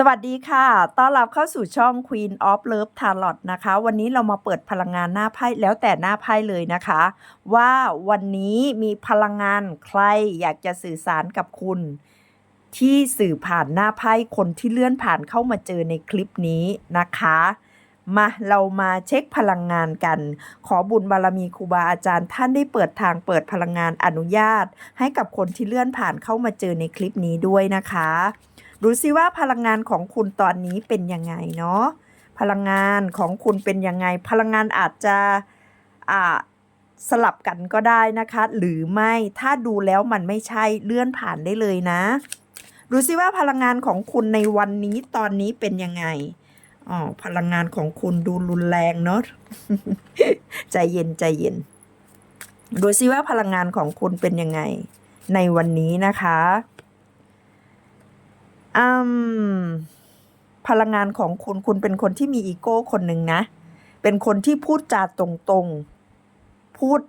สวัสดีค่ะ ต้อนรับเข้าสู่ช่อง Queen of Love Tarot นะคะ วันนี้เรามาเปิดพลังงานหน้าไพ่แล้วแต่หน้าไพ่เลยนะคะ ว่าวันนี้มีพลังงานใครอยากจะสื่อสารกับคุณ ที่สื่อผ่านหน้าไพ่คนที่เลื่อนผ่านเข้ามาเจอในคลิปนี้นะคะมาเรามาเช็คพลังงานกัน ขอบุญบารมีครูบาอาจารย์ ท่านได้เปิดทางเปิดพลังงานอนุญาต ให้กับคนที่เลื่อนผ่านเข้ามาเจอในคลิปนี้ด้วยนะคะ ดูซิว่าพลังงานของคุณตอนนี้เป็นยังไงเนาะพลังงานของคุณเป็นยังไง พลังงานอาจจะอ่าสลับกันก็ได้นะคะ หรือไม่ถ้าดูแล้วมันไม่ใช่เลื่อนผ่านได้เลยนะดูซิว่าพลังงานของคุณในวันนี้ตอนนี้เป็นยังไงอ๋อพลังงานของคุณดูรุนแรงเนาะใจเย็นใจเย็นดูซิว่าพลังงานของคุณเป็นยังไง ในวันนี้นะคะ พลังงานของคุณคุณเป็นคนที่มีอีโก้คนหนึ่งนะ เป็นคนที่พูดจาตรงๆ พูด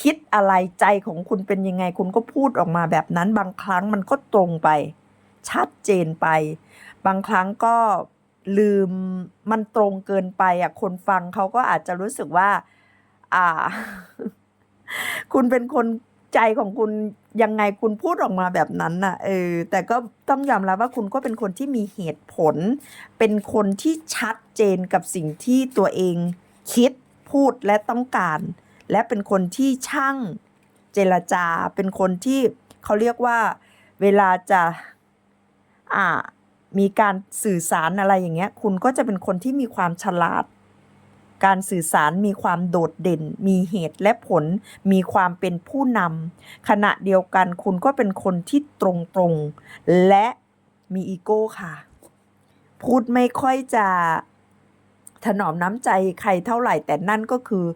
คิดอะไรใจของคุณเป็นยังไง คุณก็พูดออกมาแบบนั้น บางครั้งมันก็ตรงไป ชัดเจนไป บางครั้งก็ลืมมันตรงเกินไปอะคนฟังเขาก็อาจจะรู้สึกว่า อ่า คุณเป็นคนใจของคุณ ยังไงคุณพูดออกมาแบบนั้นน่ะเออแต่ก็ต้องยอมรับว่าคุณก็เป็นคนที่มีเหตุผล เป็นคนที่ชัดเจนกับสิ่งที่ตัวเองคิดพูดและต้องการ และเป็นคนที่ช่างเจรจา เป็นคนที่เขาเรียกว่าเวลาจะอ่ามีการสื่อสารอะไรอย่างเงี้ย คุณก็จะเป็นคนที่มีความฉลาด การสื่อสารมีความโดดเด่น มีเหตุและผล มีความเป็นผู้นำขณะเดียวกันคุณก็เป็นคนที่ตรงตรงๆ และมีอีโก้ค่ะ พูดไม่ค่อยจะถนอมน้ำใจใครเท่าไหร่ แต่นั่นก็คือ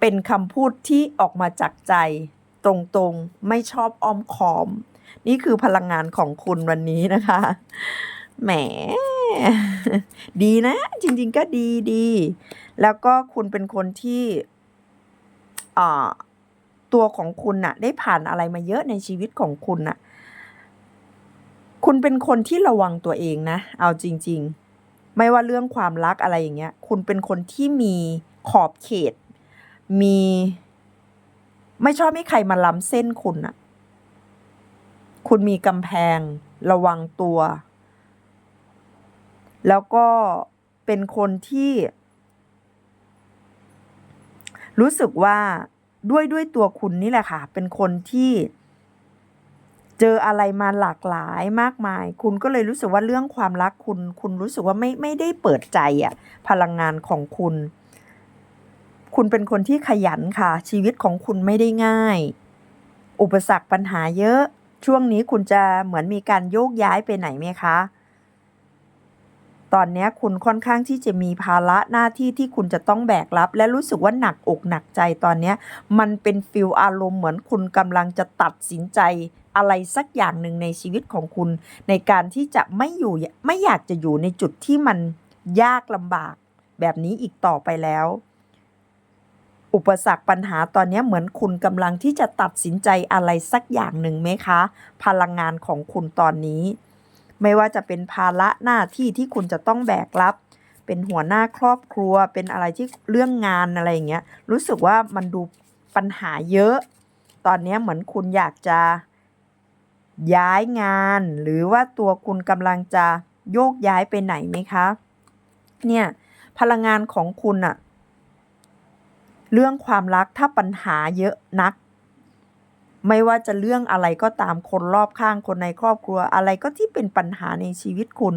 เป็นคำพูดที่ออกมาจากใจ ตรงๆ ไม่ชอบอ้อมค้อม นี่คือพลังงานของคุณวันนี้นะคะ แหม ดีนะ จริง ๆ ก็ดีดี แล้วก็คุณเป็นคนที่ตัวของคุณน่ะ ได้ผ่านอะไรมาเยอะในชีวิตของคุณน่ะ คุณเป็นคนที่ระวังตัวเองนะ เอาจริง ๆ ไม่ว่าเรื่องความรักอะไรอย่างเงี้ย คุณเป็นคนที่มีขอบเขต มี ไม่ชอบให้ใครมาล้ำเส้นคุณน่ะ คุณมีกำแพง ระวังตัว แล้วก็เป็นคนที่ รู้สึกว่าด้วยด้วยตัวคุณนี่แหละค่ะ เป็นคนที่ เจออะไรมาหลากหลายมากมาย คุณก็เลยรู้สึกว่าเรื่องความรักคุณ คุณรู้สึกว่าไม่ไม่ได้เปิดใจอะพลังงานของคุณ คุณเป็นคนที่ขยันค่ะ ชีวิตของคุณไม่ได้ง่าย อุปสรรคปัญหาเยอะ ช่วงนี้คุณจะเหมือนมีการโยกย้ายไปไหนไหมคะ ตอนนี้คุณค่อนข้างที่จะมีภาระหน้าที่ที่คุณจะต้องแบกรับ และรู้สึกว่าหนักอกหนักใจตอนนี้มันเป็นฟิลอารมณ์เหมือนคุณกำลังจะตัดสินใจอะไรสักอย่างหนึ่งในชีวิตของคุณ ในการที่จะไม่อยู่ไม่อยากจะอยู่ในจุดที่มันยากลำบากแบบนี้อีกต่อไปแล้ว อุปสรรคปัญหาตอนนี้เหมือนคุณกำลังที่จะตัดสินใจอะไรสักอย่างหนึ่งไหมคะ พลังงานของคุณตอนนี้ ไม่ว่าจะเป็นภาระหน้าที่ที่คุณจะต้องแบกรับ เป็นหัวหน้าครอบครัว เป็นอะไรที่เรื่องงานอะไรอย่างเงี้ย รู้สึกว่ามันดูปัญหาเยอะ ตอนนี้เหมือนคุณอยากจะย้ายงาน หรือว่าตัวคุณกำลังจะโยกย้ายไปไหนไหมคะ เนี่ย พลังงานของคุณอะเรื่องความรักถ้าปัญหาเยอะนัก ไม่ว่าจะเรื่องอะไรก็ตามคนรอบข้างคนในครอบครัวอะไรก็ที่เป็นปัญหาในชีวิตคุณ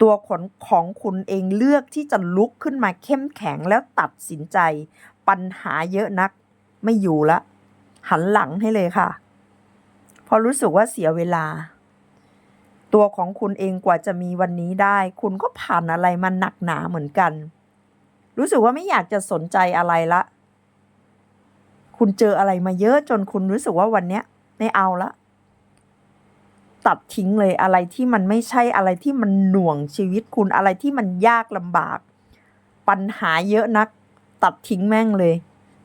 ตัวของของคุณเองเลือกที่จะลุกขึ้นมาเข้มแข็งแล้วตัดสินใจ ปัญหาเยอะนัก ไม่อยู่ละ หันหลังให้เลยค่ะเพราะรู้สึกว่าเสียเวลา ตัวของคุณเองกว่าจะมีวันนี้ได้ คุณก็ผ่านอะไรมาหนักหนาเหมือนกัน รู้สึกว่าไม่อยากจะสนใจอะไรละ คุณเจออะไรมาเยอะจนคุณรู้สึกว่าวันเนี้ยไม่เอาละ ตัดทิ้งเลยอะไรที่มันไม่ใช่อะไรที่มันหน่วงชีวิตคุณอะไรที่มันยากลำบาก ปัญหาเยอะนัก ตัดทิ้งแม่งเลย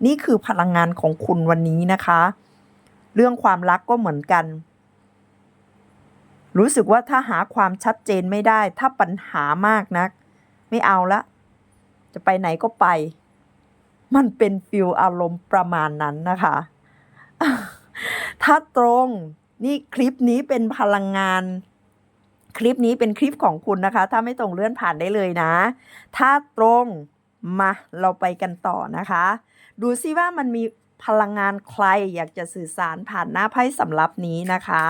นี่คือพลังงานของคุณวันนี้นะคะ เรื่องความรักก็เหมือนกัน รู้สึกว่าถ้าหาความชัดเจนไม่ได้ ถ้าปัญหามากนัก ไม่เอาละ จะไปไหนก็ไป มันเป็นฟิลอารมณ์ประมาณนั้นนะคะ ถ้าตรงนี่คลิปนี้เป็นพลังงาน คลิปนี้เป็นคลิปของคุณนะคะ ถ้าไม่ตรงเลื่อนผ่านได้เลยนะ ถ้าตรงมาเราไปกันต่อนะคะ ดูซิว่ามันมีพลังงานใครอยากจะสื่อสารผ่านหน้าไพ่สำรับนี้นะคะ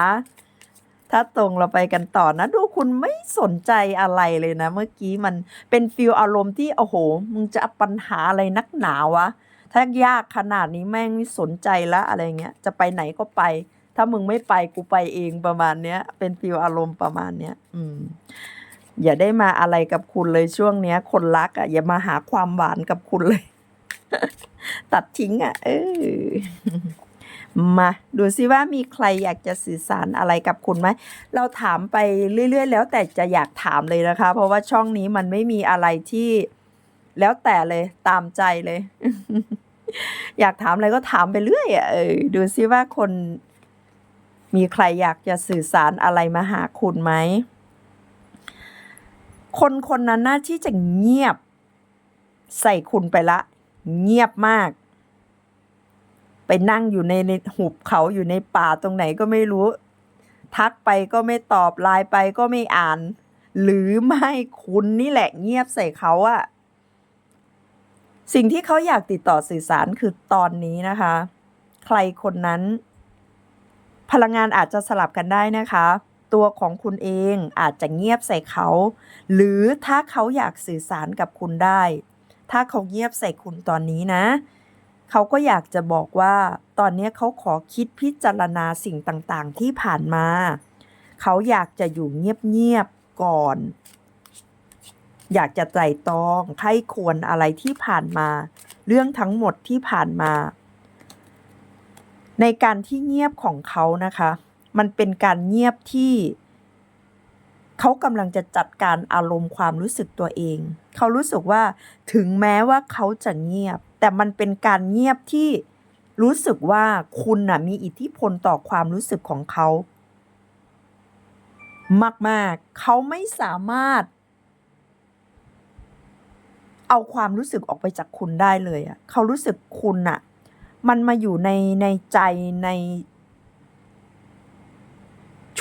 ถ้าตรงเราไปกันต่อนะ ดูคุณไม่สนใจอะไรเลยนะ เมื่อกี้มันเป็นฟิลอารมณ์ที่โอ้โห มึงจะปัญหาอะไรนักหนาวะ ถ้ายากขนาดนี้แม่งไม่สนใจละอะไรเงี้ย จะไปไหนก็ไป ถ้ามึงไม่ไปกูไปเองประมาณเนี้ย เป็นฟิลอารมณ์ประมาณเนี้ย อืมอย่าได้มาอะไรกับคุณเลยช่วงเนี้ย คนรักอะ อย่ามาหาความหวานกับคุณเลย ตัดทิ้งอะ เออ มาดูซิว่ามีใครอยากจะสื่อสารอะไรกับคุณไหม เราถามไปเรื่อย ๆ แล้วแต่จะอยากถามเลยนะคะ เพราะว่าช่องนี้มันไม่มีอะไรที่แล้วแต่เลยตามใจเลย อยากถามอะไรก็ถามไปเรื่อยอะเออดูซิว่าคน มีใครอยากจะสื่อสารอะไรมาหาคุณไหม คนคนนั้นน่าที่จะเงียบ ใส่คุณไปละ เงียบมาก ไปนั่งอยู่ในในหุบเขาอยู่ในป่าตรงไหนก็ไม่รู้ ทักไปก็ไม่ตอบไลน์ไปก็ไม่อ่าน หรือไม่คุณนี่แหละเงียบใส่เขาอะสิ่งที่เขาอยากติดต่อสื่อสารคือตอนนี้นะคะ ใครคนนั้น พลังงานอาจจะสลับกันได้นะคะ ตัวของคุณเองอาจจะเงียบใส่เขา หรือถ้าเขาอยากสื่อสารกับคุณได้ ถ้าเขาเงียบใส่คุณตอนนี้นะ เขาก็อยากจะบอกว่า ตอนนี้เขาขอคิดพิจารณาสิ่งต่างๆ ที่ผ่านมา เขาอยากจะอยู่เงียบๆก่อน อยากจะไตร่ตรองไข้ควรอะไรที่ผ่านมา เรื่องทั้งหมดที่ผ่านมา ในการที่เงียบของเขานะคะ มันเป็นการเงียบที่ เขากำลังจะจัดการอารมณ์ความรู้สึกตัวเอง เขารู้สึกว่าถึงแม้ว่าเขาจะเงียบ แต่มันเป็นการเงียบที่รู้สึกว่าคุณน่ะมีอิทธิพลต่อความรู้สึกของเขา มากๆ เขาไม่สามารถ เอาความรู้สึกออกไปจากคุณได้เลยอะเขารู้สึกคุณน่ะมันมาอยู่ในในใจใน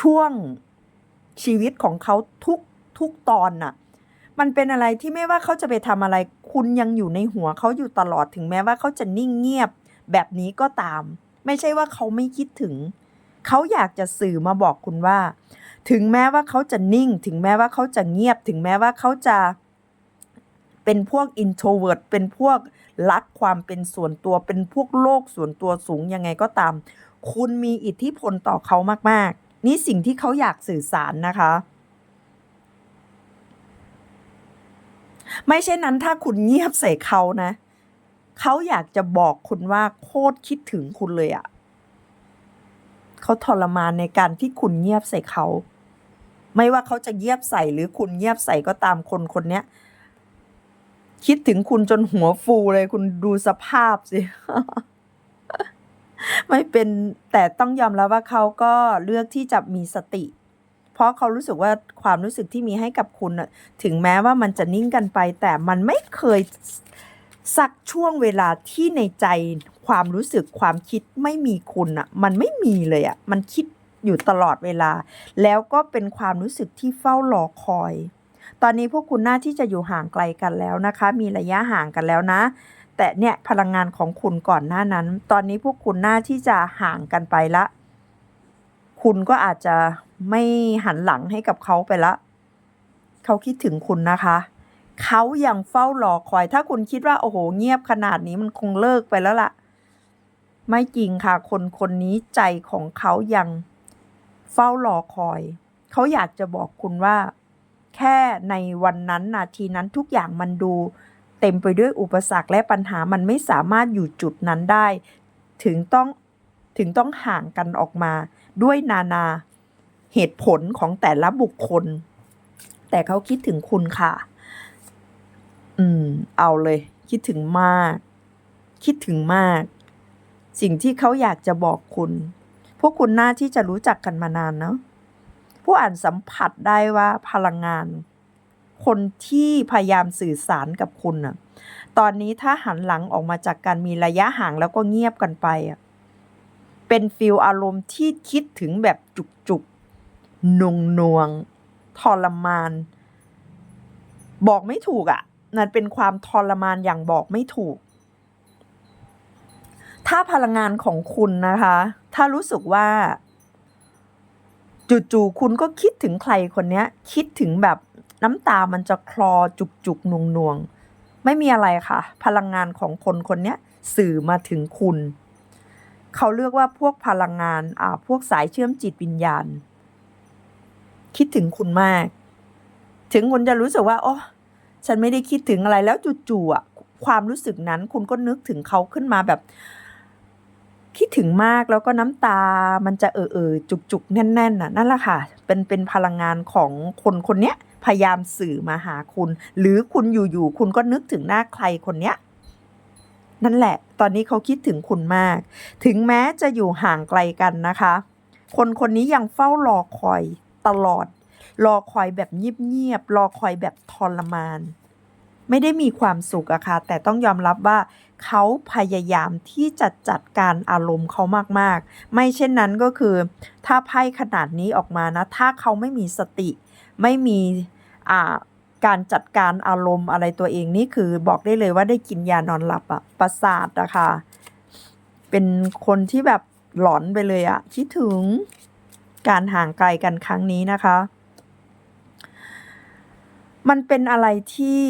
ช่วง ชีวิตของเขาทุกทุกตอนน่ะ มันเป็นอะไรที่ไม่ว่าเขาจะไปทำอะไร คุณยังอยู่ในหัวเขาอยู่ตลอดถึงแม้ว่าเขาจะนิ่งเงียบ แบบนี้ก็ตาม ไม่ใช่ว่าเขาไม่คิดถึง เขาอยากจะสื่อมาบอกคุณว่า ถึงแม้ว่าเขาจะนิ่ง ถึงแม้ว่าเขาจะเงียบ ถึงแม้ว่าเขาจะเป็นพวก introvert เป็นพวกรักความเป็นส่วนตัว เป็นพวกโลกส่วนตัวสูงยังไงก็ตาม คุณมีอิทธิพลต่อเขามาก ๆ นี่สิ่งที่เขาอยากสื่อสารนะคะ ไม่เช่นนั้นถ้าคุณเงียบใส่เขานะ เขาอยากจะบอกคุณว่าโคตรคิดถึงคุณเลยอะเขาทรมานในการที่คุณเงียบใส่เขา ไม่ว่าเขาจะเงียบใส่หรือคุณเงียบใส่ก็ตามคนคนเนี้ยคิดถึงคุณจนหัวฟูเลยคุณดูสภาพสิ ไม่เป็นแต่ต้องยอมรับว่าเขาก็เลือกที่จะมีสติ เพราะเขารู้สึกว่าความรู้สึกที่มีให้กับคุณน่ะถึงแม้ว่ามันจะนิ่งกันไป แต่มันไม่เคยสักช่วงเวลาที่ในใจความรู้สึกความคิดไม่มีคุณอะมันไม่มีเลยอะมันคิดอยู่ตลอดเวลา แล้วก็เป็นความรู้สึกที่เฝ้ารอคอย ตอนนี้พวกคุณน่าที่จะอยู่ห่างไกลกันแล้วนะคะ มีระยะห่างกันแล้วนะ แต่เนี่ยพลังงานของคุณก่อนหน้านั้น ตอนนี้พวกคุณน่าที่จะห่างกันไปละ คุณก็อาจจะไม่หันหลังให้กับเขาไปละ เขาคิดถึงคุณนะคะ เขายังเฝ้ารอคอย ถ้าคุณคิดว่าโอ้โห เงียบขนาดนี้มันคงเลิกไปแล้วล่ะ ไม่จริงค่ะ คนคนนี้ใจของเขายังเฝ้ารอคอย เขาอยากจะบอกคุณว่า แค่ในวันนั้นนาทีนั้นทุกอย่างมันดู เต็มไปด้วยอุปสรรคและปัญหามันไม่สามารถอยู่จุดนั้นได้ ถึงต้องถึงต้องห่างกันออกมา ด้วยนานาเหตุผลของแต่ละบุคคล แต่เขาคิดถึงคุณค่ะ อืม เอาเลย คิดถึงมาก คิดถึงมาก สิ่งที่เขาอยากจะบอกคุณ พวกคุณน่าที่จะรู้จักกันมานานเนาะผู้อ่านสัมผัสได้ว่าพลังงาน คนที่พยายามสื่อสารกับคุณน่ะ ตอนนี้ถ้าหันหลังออกมาจากการมีระยะห่างแล้วก็เงียบกันไปอะ เป็นฟิลอารมณ์ที่คิดถึงแบบจุกจุกนงนวงทรมาน บอกไม่ถูกอะนั่นเป็นความทรมานอย่างบอกไม่ถูก ถ้าพลังงานของคุณนะคะ ถ้ารู้สึกว่าจู่ๆคุณก็คิดถึงใครคนนี้คิดถึงแบบ น้ำตามันจะคลอจุกๆนวงนวงไม่มีอะไรค่ะ พลังงานของคนคนนี้สื่อมาถึงคุณ เขาเรียกว่าพวกพลังงานอ่าพวกสายเชื่อมจิตวิญญาณ คิดถึงคุณมาก ถึงคุณจะรู้สึกว่าโอ้ฉันไม่ได้คิดถึงอะไรแล้วจู่ๆอะความรู้สึกนั้นคุณก็นึกถึงเขาขึ้นมาแบบ คิดถึงมากแล้วก็น้ำตามันจะเออเออจุกจุกๆแน่นๆน่ะนั่นแหละค่ะ เป็นเป็นพลังงานของคนคนเนี้ย พยายามสื่อมาหาคุณ หรือคุณอยู่ๆคุณก็นึกถึงหน้าใครคนเนี้ยนั่นแหละ ตอนนี้เขาคิดถึงคุณมาก ถึงแม้จะอยู่ห่างไกลกันนะคะ คนคนนี้ยังเฝ้ารอคอยตลอด รอคอยแบบเงียบๆ รอคอยแบบทรมาน ไม่ได้มีความสุขอะค่ะ แต่ต้องยอมรับว่า เขาพยายามที่จะจัดการอารมณ์เขามากๆ ไม่เช่นนั้นก็คือ ถ้าไพ่ขนาดนี้ออกมานะ ถ้าเขาไม่มีสติ ไม่มีการจัดการอารมณ์อะไรตัวเองนี่คือบอกได้เลยว่าได้กินยานอนหลับอะประสาทอะค่ะ เป็นคนที่แบบหลอนไปเลยอะคิดถึงการห่างไกลกันครั้งนี้นะคะ มันเป็นอะไรที่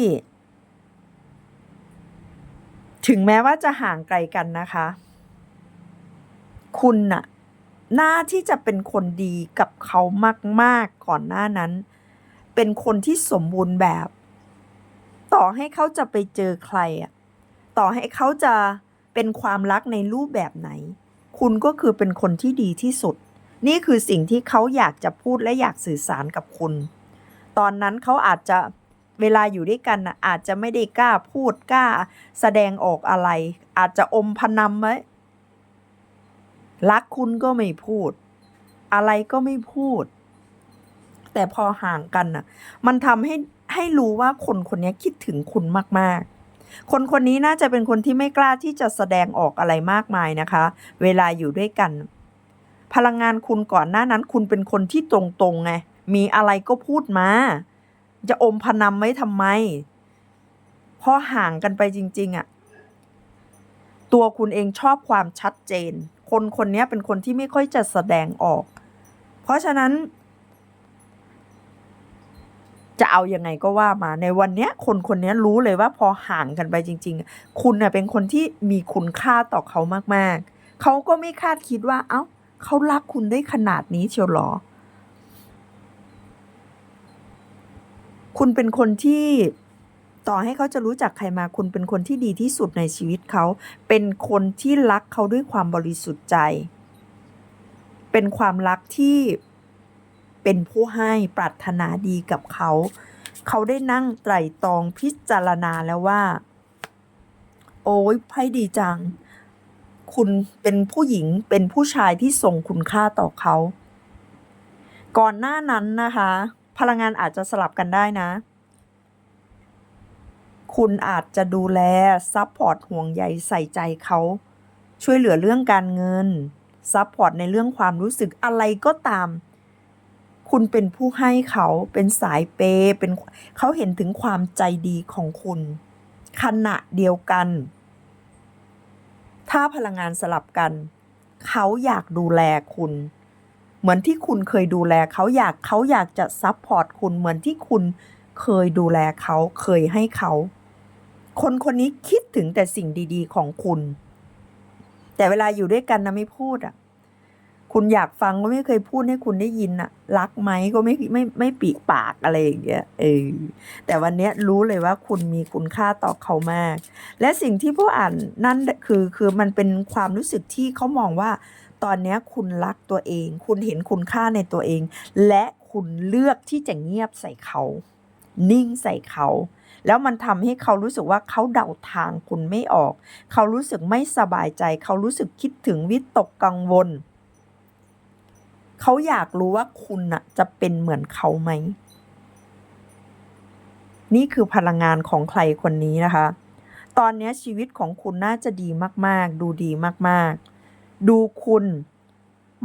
ถึงแม้ว่าจะห่างไกลกันนะคะ คุณน่ะน่าที่จะเป็นคนดีกับเขามาก ๆ ก่อนหน้านั้น เป็นคนที่สมบูรณ์แบบ ต่อให้เขาจะไปเจอใครอะต่อให้เขาจะเป็นความรักในรูปแบบไหน คุณก็คือเป็นคนที่ดีที่สุด นี่คือสิ่งที่เขาอยากจะพูดและอยากสื่อสารกับคุณ ตอนนั้นเขาอาจจะเวลาอยู่ด้วยกันนะอาจจะไม่ได้กล้าพูดกล้า แสดงออกอะไร อาจจะอมพนำไว้รักคุณก็ไม่พูด อะไรก็ไม่พูด แต่พอห่างกันน่ะ มันทำให้ให้รู้ว่าคนคนนี้คิดถึงคุณมากๆ คนคนนี้น่าจะเป็นคนที่ไม่กล้าที่จะแสดงออกอะไรมากมายนะคะ เวลาอยู่ด้วยกัน พลังงานคุณก่อนหน้านั้นคุณเป็นคนที่ตรงๆไงมีอะไรก็พูดมา จะอมพนำไว้ทำไมพอห่างกันไปจริง ๆอะตัวคุณเองชอบความชัดเจน คนคนนี้เป็นคนที่ไม่ค่อยจะแสดงออก เพราะฉะนั้น จะเอายังไงก็ว่ามาในวันเนี้ยคนคนนี้รู้เลยว่าพอห่างกันไปจริง ๆ คุณเน่ยเป็นคนที่มีคุณค่าต่อเขามากๆ เขาก็ไม่คาดคิดว่า เอ้าเขารักคุณได้ขนาดนี้เชียวหรอ คุณเป็นคนที่ต่อให้เขาจะรู้จักใครมาคุณเป็นคนที่ดีที่สุดในชีวิตเขา เป็นคนที่รักเขาด้วยความบริสุทธิ์ใจ เป็นความรักที่ เป็นผู้ให้ปรารถนาดีกับเขา เขาได้นั่งไตร่ตรองพิจารณาแล้วว่า โอ้ยไพ่ดีจัง คุณเป็นผู้หญิงเป็นผู้ชายที่ทรงคุณค่าต่อเขา ก่อนหน้านั้นนะคะ พลังงานอาจจะสลับกันได้นะ คุณอาจจะดูแลซัพพอร์ตห่วงใยใส่ใจเขาช่วยเหลือเรื่องการเงินซัพพอร์ตในเรื่องความรู้สึกอะไรก็ตาม คุณเป็นผู้ให้เขาเป็นสายเปย์เป็นเขาเห็นถึงความใจดีของคุณ ขณะเดียวกัน ถ้าพลังงานสลับกัน เขาอยากดูแลคุณ เหมือนที่คุณเคยดูแลเขาอยากเขาอยากจะซัพพอร์ตคุณเหมือนที่คุณเคยดูแลเขาเคยให้เขา คนคนนี้คิดถึงแต่สิ่งดี ๆ ของคุณ แต่เวลาอยู่ด้วยกันนะไม่พูดอะ คุณอยากฟังก็ไม่เคยพูดให้คุณได้ยินอะรักไหมก็ไม่ไม่ไม่ปีกปากอะไรอย่างเงี้ยเออแต่วันเนี้ยรู้เลยว่าคุณมีคุณค่าต่อเขามาก และสิ่งที่ผู้อ่านนั่นคือคือมันเป็นความรู้สึกที่เขามองว่า ตอนเนี้ยคุณรักตัวเอง คุณเห็นคุณค่าในตัวเอง และคุณเลือกที่จะเงียบใส่เขา นิ่งใส่เขา แล้วมันทำให้เขารู้สึกว่าเขาเดาทางคุณไม่ออก เขารู้สึกไม่สบายใจ เขารู้สึกคิดถึงวิตกกังวล เขาอยากรู้ว่าคุณน่ะจะเป็นเหมือนเขาไหม นี่คือพลังงานของใครคนนี้นะคะ ตอนนี้ชีวิตของคุณน่าจะดีมาก ๆ ดูดีมาก ๆ ดูคุณ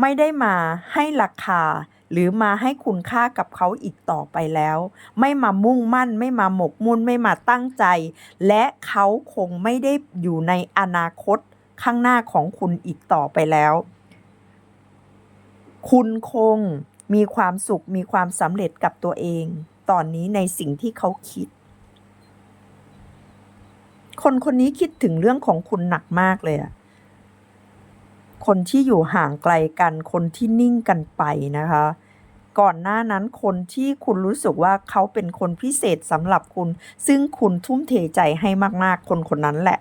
ไม่ได้มาให้ราคา หรือมาให้คุณค่ากับเขาอีกต่อไปแล้ว ไม่มามุ่งมั่น ไม่มาหมกมุ่นไม่มาตั้งใจ และเขาคงไม่ได้อยู่ในอนาคตข้างหน้าของคุณอีกต่อไปแล้ว คุณคงมีความสุขมีความสำเร็จกับตัวเอง ตอนนี้ในสิ่งที่เขาคิด คนคนนี้คิดถึงเรื่องของคุณหนักมากเลยอะคนที่อยู่ห่างไกลกัน คนที่นิ่งกันไปนะคะ ก่อนหน้านั้นคนที่คุณรู้สึกว่าเขาเป็นคนพิเศษสำหรับคุณ ซึ่งคุณทุ่มเทใจให้มากๆ คนคนนั้นแหละ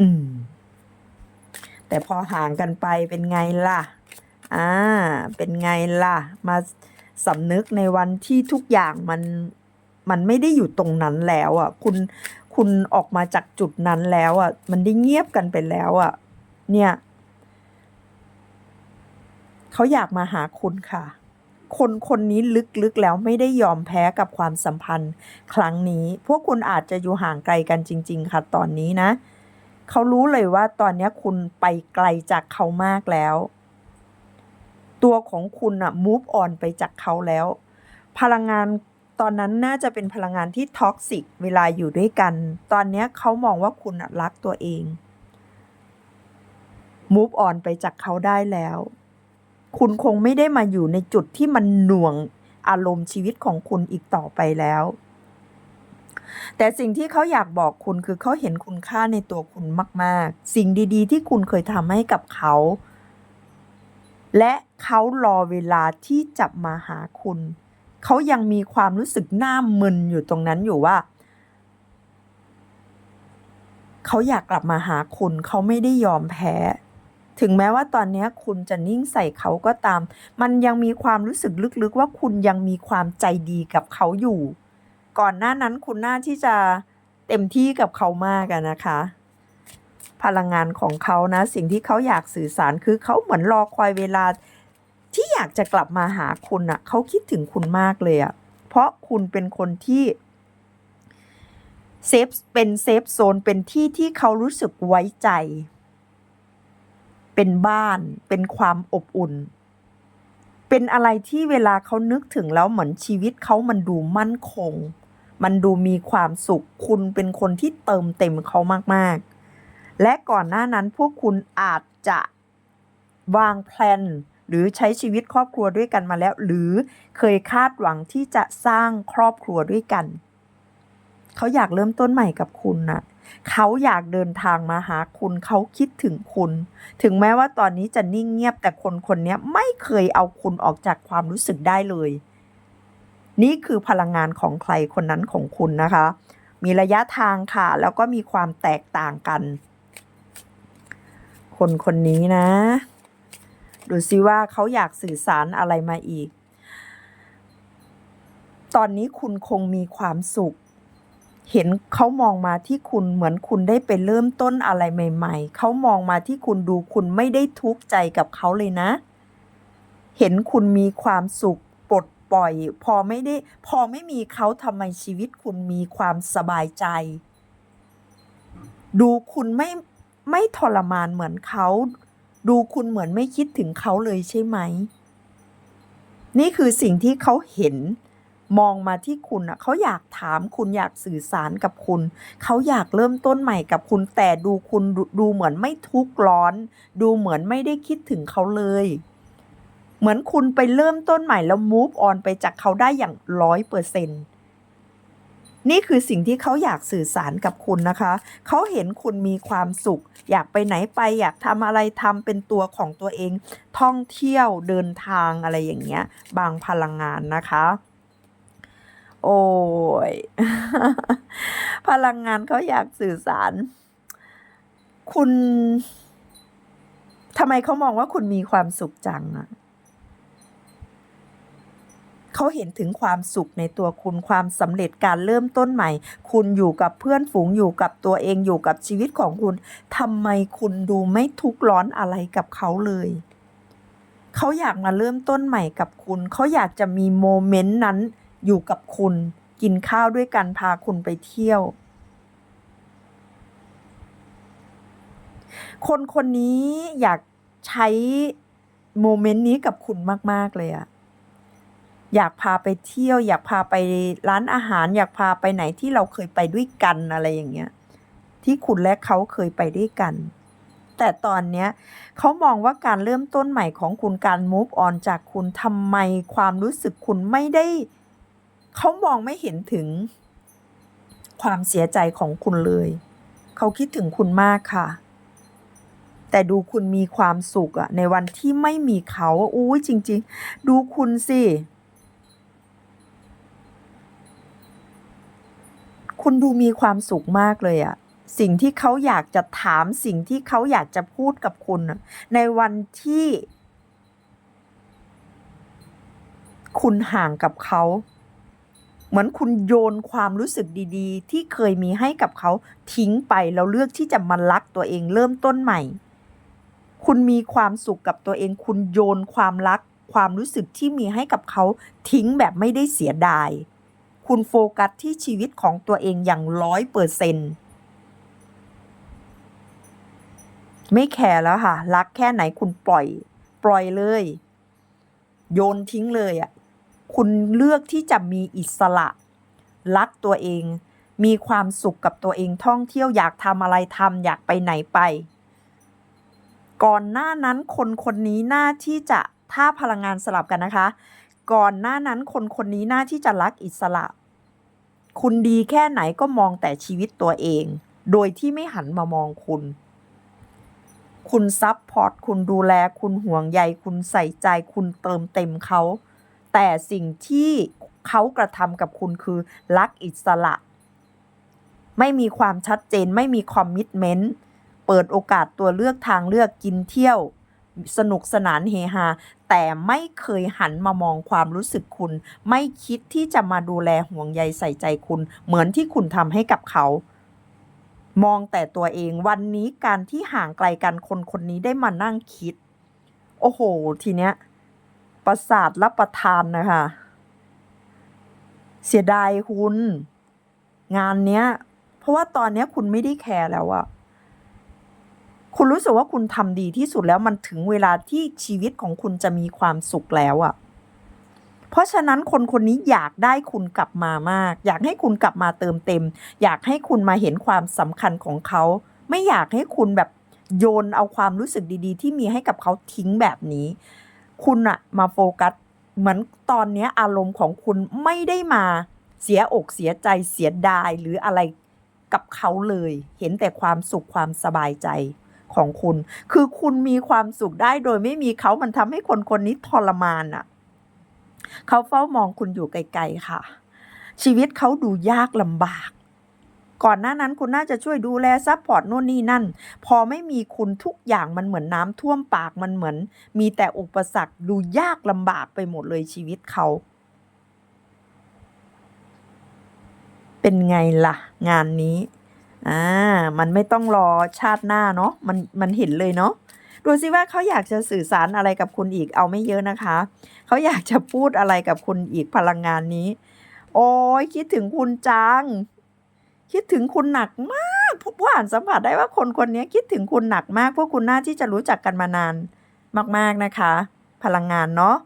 อืม แต่พอห่างกันไปเป็นไงล่ะ อ่า เป็นไงล่ะ มาสำนึกในวันที่ทุกอย่างมันมันไม่ได้อยู่ตรงนั้นแล้วอะ คุณคุณออกมาจากจุดนั้นแล้วอะ มันได้เงียบกันไปแล้วอะ เนี่ยเขาอยากมาหาคุณค่ะ คนคนนี้ลึกๆแล้วไม่ได้ยอมแพ้กับความสัมพันธ์ครั้งนี้ พวกคุณอาจจะอยู่ห่างไกลกันจริง ๆ ค่ะ ตอนนี้นะ เขารู้เลยว่าตอนนี้คุณไปไกลจากเขามากแล้ว ตัวของคุณอะ move on ไปจากเขาแล้ว พลังงานตอนนั้นน่าจะเป็นพลังงานที่ท็อกซิกเวลาอยู่ด้วยกัน ตอนนี้เขามองว่าคุณรักตัวเอง move on ไปจากเขาได้แล้ว คุณคงไม่ได้มาอยู่ในจุดที่มันหน่วงอารมณ์ชีวิตของคุณอีกต่อไปแล้ว แต่สิ่งที่เขาอยากบอกคุณคือเขาเห็นคุณค่าในตัวคุณมาก ๆ สิ่งดี ๆ ที่คุณเคยทำให้กับเขา และ เขารอเวลาที่จะมาหาคุณ เขายังมีความรู้สึกหน้ามึนอยู่ตรงนั้นอยู่ว่า เขาอยากกลับมาหาคุณ เขาไม่ได้ยอมแพ้ ถึงแม้ว่าตอนนี้คุณจะนิ่งใส่เขาก็ตาม มันยังมีความรู้สึกลึกๆ ว่าคุณยังมีความใจดีกับเขาอยู่ ก่อนหน้านั้นคุณน่าที่จะเต็มที่กับเขามากนะคะพลังงานของเขานะ สิ่งที่เขาอยากสื่อสารคือเขาเหมือนรอคอยเวลา ที่อยากจะกลับมาหาคุณอะเขาคิดถึงคุณมากเลยอะเพราะคุณเป็นคนที่เซฟเป็นเซฟโซนเป็นที่ที่เขารู้สึกไว้ใจ เป็นบ้าน เป็นความอบอุ่น เป็นอะไรที่เวลาเขานึกถึงแล้วเหมือนชีวิตเขามันดูมั่นคง มันดูมีความสุข คุณเป็นคนที่เติมเต็มเขามากๆ และก่อนหน้านั้นพวกคุณอาจจะวางแพลน หรือใช้ชีวิตครอบครัวด้วยกันมาแล้ว หรือเคยคาดหวังที่จะสร้างครอบครัวด้วยกัน เขาอยากเริ่มต้นใหม่กับคุณน่ะเขาอยากเดินทางมาหาคุณเขาคิดถึงคุณ ถึงแม้ว่าตอนนี้จะนิ่งเงียบแต่คนคนนี้ไม่เคยเอาคุณออกจากความรู้สึกได้เลย นี่คือพลังงานของใครคนนั้นของคุณนะคะ มีระยะทางค่ะ แล้วก็มีความแตกต่างกัน คนคนนี้นะ ดูซิว่าเขาอยากสื่อสารอะไรมาอีก ตอนนี้คุณคงมีความสุข เห็นเขามองมาที่คุณเหมือนคุณได้ไปเริ่มต้นอะไรใหม่ ๆ เขามองมาที่คุณดูคุณไม่ได้ทุกข์ใจกับเขาเลยนะ เห็นคุณมีความสุขปลดปล่อย พอไม่ได้ พอไม่มีเขาทำไมชีวิตคุณมีความสบายใจ ดูคุณไม่ไม่ทรมานเหมือนเขา ดูคุณเหมือนไม่คิดถึงเขาเลยใช่ไหม นี่คือสิ่งที่เขาเห็นมองมาที่คุณอะเขาอยากถามคุณอยากสื่อสารกับคุณ เขาอยากเริ่มต้นใหม่กับคุณแต่ดูคุณดูดูเหมือนไม่ทุกข์ร้อน ดูเหมือนไม่ได้คิดถึงเขาเลย เหมือนคุณไปเริ่มต้นใหม่แล้ว move on ไปจากเขาได้อย่างร้อยเปอร์เซ็นต์ นี่คือสิ่งที่เขาอยากสื่อสารกับคุณนะคะ เขาเห็นคุณมีความสุข อยากไปไหนไป อยากทำอะไรทำเป็นตัวของตัวเอง ท่องเที่ยวเดินทางอะไรอย่างเงี้ย บางพลังงานนะคะ โอ้ย พลังงานเขาอยากสื่อสาร คุณทำไมเขามองว่าคุณมีความสุขจังอะ เขาเห็นถึงความสุขในตัวคุณความสำเร็จการเริ่มต้นใหม่ คุณอยู่กับเพื่อนฝูงอยู่กับตัวเองอยู่กับชีวิตของคุณทำไมคุณดูไม่ทุกข์ร้อนอะไรกับเขาเลยเขาอยากมาเริ่มต้นใหม่กับคุณ เขาอยากจะมีโมเมนต์นั้นอยู่กับคุณ กินข้าวด้วยกันพาคุณไปเที่ยว คนคนนี้อยากใช้โมเมนต์นี้กับคุณมาก ๆ เลยอะ อยากพาไปเที่ยว อยากพาไปร้านอาหาร อยากพาไปไหนที่เราเคยไปด้วยกันอะไรอย่างเงี้ย ที่คุณและเขาเคยไปด้วยกัน แต่ตอนเนี้ยเขามองว่าการเริ่มต้นใหม่ของคุณการ move on จากคุณทำไมความรู้สึกคุณไม่ได้ เขามองไม่เห็นถึงความเสียใจของคุณเลย เขาคิดถึงคุณมากค่ะ แต่ดูคุณมีความสุขอะในวันที่ไม่มีเขา อุ้ยจริง ๆ ดูคุณสิ คุณดูมีความสุขมากเลยอะสิ่งที่เขาอยากจะถามสิ่งที่เขาอยากจะพูดกับคุณน่ะในวันที่ คุณห่างกับเขา เหมือนคุณโยนความรู้สึกดีๆ ที่เคยมีให้กับเขาทิ้งไปแล้วเลือกที่จะมารักตัวเองเริ่มต้นใหม่ คุณมีความสุขกับตัวเอง คุณโยนความรัก ความรู้สึกที่มีให้กับเขาทิ้งแบบไม่ได้เสียดาย คุณโฟกัสที่ชีวิตของตัวเองอย่างร้อยเปอร์เซ็นต์ไม่แคร์แล้วค่ะ รักแค่ไหนคุณปล่อย ปล่อยเลย โยนทิ้งเลยอะ คุณเลือกที่จะมีอิสระ รักตัวเอง มีความสุขกับตัวเองท่องเที่ยวอยากทำอะไรทำอยากไปไหนไป ก่อนหน้านั้นคนคนนี้หน้าที่จะถ้าพลังงานสลับกันนะคะ ก่อนหน้านั้นคนคนนี้น้าที่จะรักอิสระ คุณดีแค่ไหนก็มองแต่ชีวิตตัวเอง โดยที่ไม่หันมามองคุณ คุณซับพอร์ตคุณดูแลคุณห่วงใยคุณใส่ใจคุณเติมเต็มเขา แต่สิ่งที่เขากระทำกับคุณคือ รักอิสระ ไม่มีความชัดเจนไม่มีคอมมิชเมนต์เปิดโอกาสตัวเลือกทางเลือกกินเที่ยว สนุกสนานเฮฮาแต่ไม่เคยหันมามองความรู้สึกคุณ ไม่คิดที่จะมาดูแลห่วงใยใส่ใจคุณ เหมือนที่คุณทำให้กับเขามองแต่ตัวเองวันนี้การที่ห่างไกลกันคนคนนี้ได้มานั่งคิด โอ้โห ทีเนี้ย ประสาทรับประทานนะคะ เสียดายคุณ งานเนี้ย เพราะว่าตอนเนี้ยคุณไม่ได้แคร์แล้วอะ คุณรู้สึกว่าคุณทำดีที่สุดแล้วมันถึงเวลาที่ชีวิตของคุณจะมีความสุขแล้วอะเพราะฉะนั้นคนคนนี้อยากได้คุณกลับมามาก อยากให้คุณกลับมาเติมเต็ม อยากให้คุณมาเห็นความสำคัญของเขา ไม่อยากให้คุณแบบโยนเอาความรู้สึกดีๆ ที่มีให้กับเขาทิ้งแบบนี้ คุณอะมาโฟกัสเหมือนตอนนี้อารมณ์ของคุณไม่ได้มาเสียอกเสียใจเสียดายหรืออะไรกับเขาเลย เห็นแต่ความสุขความสบายใจ ของคุณ คือคุณมีความสุขได้โดยไม่มีเขามันทำให้คนคนนี้ทรมานอะเขาเฝ้ามองคุณอยู่ไกลๆค่ะ ชีวิตเขาดูยากลำบาก ก่อนหน้านั้นคุณน่าจะช่วยดูแลซัพพอร์ตโน่นนี่นั่น พอไม่มีคุณทุกอย่างมันเหมือนน้ำท่วมปากมันเหมือน มีแต่อุปสรรคดูยากลำบากไปหมดเลยชีวิตเขาเป็นไงล่ะ งานนี้ อ่ามันไม่ต้องรอชาติหน้าเนาะมันมันเห็นเลยเนาะดูสิว่าเขาอยากจะสื่อสารอะไรกับคุณอีกเอาไม่เยอะนะคะ เขาอยากจะพูดอะไรกับคุณอีกพลังงานนี้ โอ้ยคิดถึงคุณจัง คิดถึงคุณหนักมากผู้อ่านสัมผัสได้ว่าคนคนนี้คิดถึงคุณหนักมากพราะคุณน่าที่จะรู้จักกันมานานมาก ๆนะคะ พลังงานเนาะ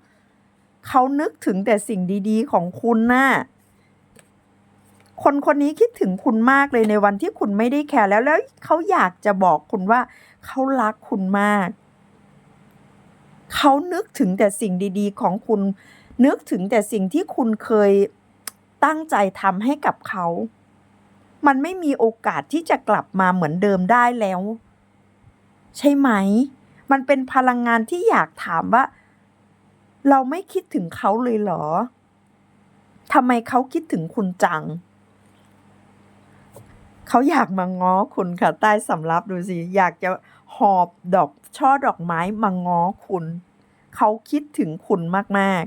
เขานึกถึงแต่สิ่งดี ๆ ของคุณน่ะ คนคนนี้คิดถึงคุณมากเลยในวันที่คุณไม่ได้แคร์แล้วแล้วเขาอยากจะบอกคุณว่าเขารักคุณมาก เขานึกถึงแต่สิ่งดี ๆ ของคุณ นึกถึงแต่สิ่งที่คุณเคยตั้งใจทำให้กับเขา มันไม่มีโอกาสที่จะกลับมาเหมือนเดิมได้แล้ว ใช่ไหม มันเป็นพลังงานที่อยากถามว่า เราไม่คิดถึงเขาเลยเหรอทำไมเขาคิดถึงคุณจัง เขาอยากมาง้อคุณค่ะ ใต้สำรับดูสิ อยากจะหอบดอกช่อดอกไม้มาง้อคุณ เขาคิดถึงคุณมาก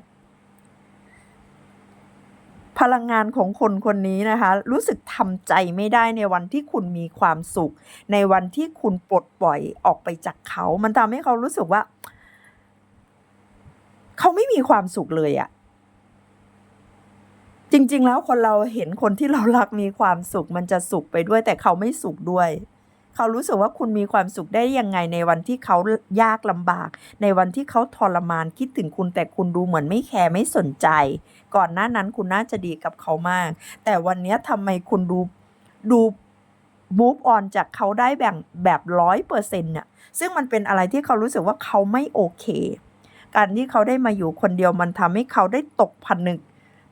ๆ พลังงานของคนคนนี้นะคะ รู้สึกทำใจไม่ได้ในวันที่คุณมีความสุข ในวันที่คุณปลดปล่อยออกไปจากเขา มันทำให้เขารู้สึกว่า เขาไม่มีความสุขเลยอะ จริง ๆ แล้วคนเราเห็นคนที่เรารักมีความสุขมันจะสุขไปด้วย แต่เขาไม่สุขด้วย เขารู้สึกว่าคุณมีความสุขได้ยังไงในวันที่เขายากลำบาก ในวันที่เขาทรมานคิดถึงคุณแต่คุณดูเหมือนไม่แคร์ไม่สนใจ ก่อนหน้านั้นคุณน่าจะดีกับเขามาก แต่วันนี้ยทำไมคุณดูดู move on จากเขาได้แบ่งแบบร้อยเปอร์เซ็นต์เนี่ยซึ่งมันเป็นอะไรที่เขารู้สึกว่าเขาไม่โอเค การที่เขาได้มาอยู่คนเดียวมันทำให้เขาได้ตกผนึก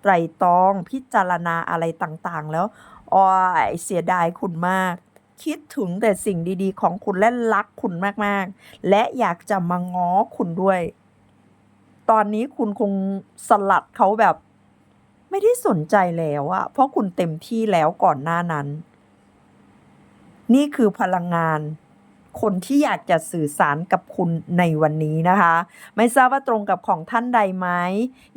ไตรตรองพิจารณาอะไรต่างๆ แล้วอ้อยเสียดายคุณมาก คิดถึงแต่สิ่งดีๆ ของคุณและรักคุณมากๆ และอยากจะมาง้อคุณด้วย ตอนนี้คุณคงสลัดเขาแบบ ไม่ได้สนใจแล้วอะเพราะคุณเต็มที่แล้วก่อนหน้านั้น นี่คือพลังงาน คนที่อยากจะสื่อสารกับคุณในวันนี้นะคะ ไม่ทราบว่าตรงกับของท่านใดไหม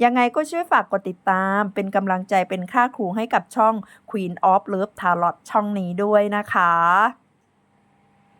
ยังไงก็ช่วยฝากกดติดตาม เป็นกำลังใจเป็นค่าครูให้กับช่อง Queen of Love Tarot ช่องนี้ด้วยนะคะ